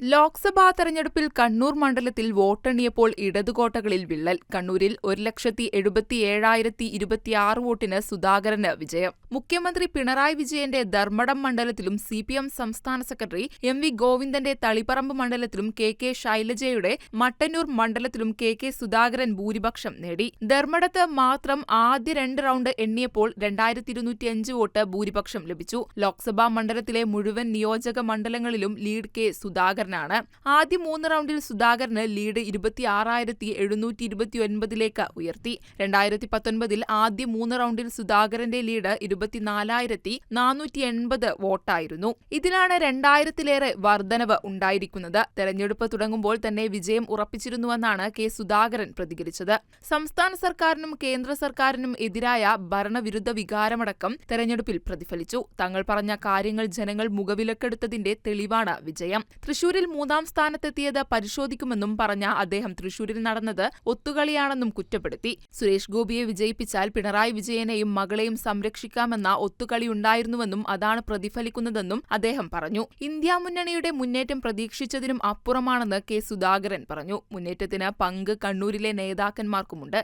ലോക്സഭാ തെരഞ്ഞെടുപ്പിൽ കണ്ണൂർ മണ്ഡലത്തിൽ വോട്ടെണ്ണിയപ്പോൾ ഇടതുകോട്ടകളിൽ വിള്ളൽ. കണ്ണൂരിൽ ഒരു ലക്ഷത്തി എഴുപത്തിയേഴായിരത്തി ഇരുപത്തിയാറ് വോട്ടിന് സുധാകരന് വിജയം. മുഖ്യമന്ത്രി പിണറായി വിജയന്റെ ധർമ്മടം മണ്ഡലത്തിലും സി പി എം സംസ്ഥാന സെക്രട്ടറി എം വി ഗോവിന്ദന്റെ തളിപ്പറമ്പ് മണ്ഡലത്തിലും കെ കെ ശൈലജയുടെ മട്ടന്നൂർ മണ്ഡലത്തിലും കെ കെ സുധാകരൻ ഭൂരിപക്ഷം നേടി. ധർമ്മടത്ത് മാത്രം ആദ്യ രണ്ട് റൗണ്ട് എണ്ണിയപ്പോൾ രണ്ടായിരത്തി ഇരുന്നൂറ്റിയഞ്ച് വോട്ട് ഭൂരിപക്ഷം ലഭിച്ചു. ലോക്സഭാ മണ്ഡലത്തിലെ മുഴുവൻ നിയോജക മണ്ഡലങ്ങളിലും ലീഡ് കെ സുധാകരൻ. സുധാകരനാണ്. ആദ്യ മൂന്ന് റൗണ്ടിൽ സുധാകരന് ലീഡ് ഇരുപത്തി ആറായിരത്തി എഴുന്നൂറ്റി ഇരുപത്തിയൊൻപതിലേക്ക് ഉയർത്തി. രണ്ടായിരത്തി പത്തൊൻപതിൽ ആദ്യ മൂന്ന് റൗണ്ടിൽ സുധാകരന്റെ ലീഡ് ഇരുപത്തിനാലായിരത്തി നാനൂറ്റി എൺപത് വോട്ടായിരുന്നു. ഇതിലാണ് രണ്ടായിരത്തിലേറെ വർധനവ് ഉണ്ടായിരിക്കുന്നത്. തെരഞ്ഞെടുപ്പ് തുടങ്ങുമ്പോൾ തന്നെ വിജയം ഉറപ്പിച്ചിരുന്നുവെന്നാണ് കെ സുധാകരൻ പ്രതികരിച്ചത്. സംസ്ഥാന സർക്കാരിനും കേന്ദ്ര സർക്കാരിനും എതിരായ ഭരണവിരുദ്ധ വികാരമടക്കം തെരഞ്ഞെടുപ്പിൽ പ്രതിഫലിച്ചു. തങ്ങൾ പറഞ്ഞ കാര്യങ്ങൾ ജനങ്ങൾ മുഖവിലക്കെടുത്തതിന്റെ തെളിവാണ് വിജയം. തൃശൂർ തൃശൂരിൽ മൂന്നാം സ്ഥാനത്തെത്തിയത് പരിശോധിക്കുമെന്നും പറഞ്ഞ അദ്ദേഹം തൃശൂരിൽ നടന്നത് ഒത്തുകളിയാണെന്നും കുറ്റപ്പെടുത്തി. സുരേഷ് ഗോപിയെ വിജയിപ്പിച്ചാൽ പിണറായി വിജയനെയും മകളെയും സംരക്ഷിക്കാമെന്ന ഒത്തുകളിയുണ്ടായിരുന്നുവെന്നും അതാണ് പ്രതിഫലിക്കുന്നതെന്നും അദ്ദേഹം പറഞ്ഞു. ഇന്ത്യ മുന്നണിയുടെ മുന്നേറ്റം പ്രതീക്ഷിച്ചതിനും അപ്പുറമാണെന്ന് കെ സുധാകരൻ പറഞ്ഞു. മുന്നേറ്റത്തിന് പങ്ക് കണ്ണൂരിലെ നേതാക്കന്മാർക്കുമുണ്ട്.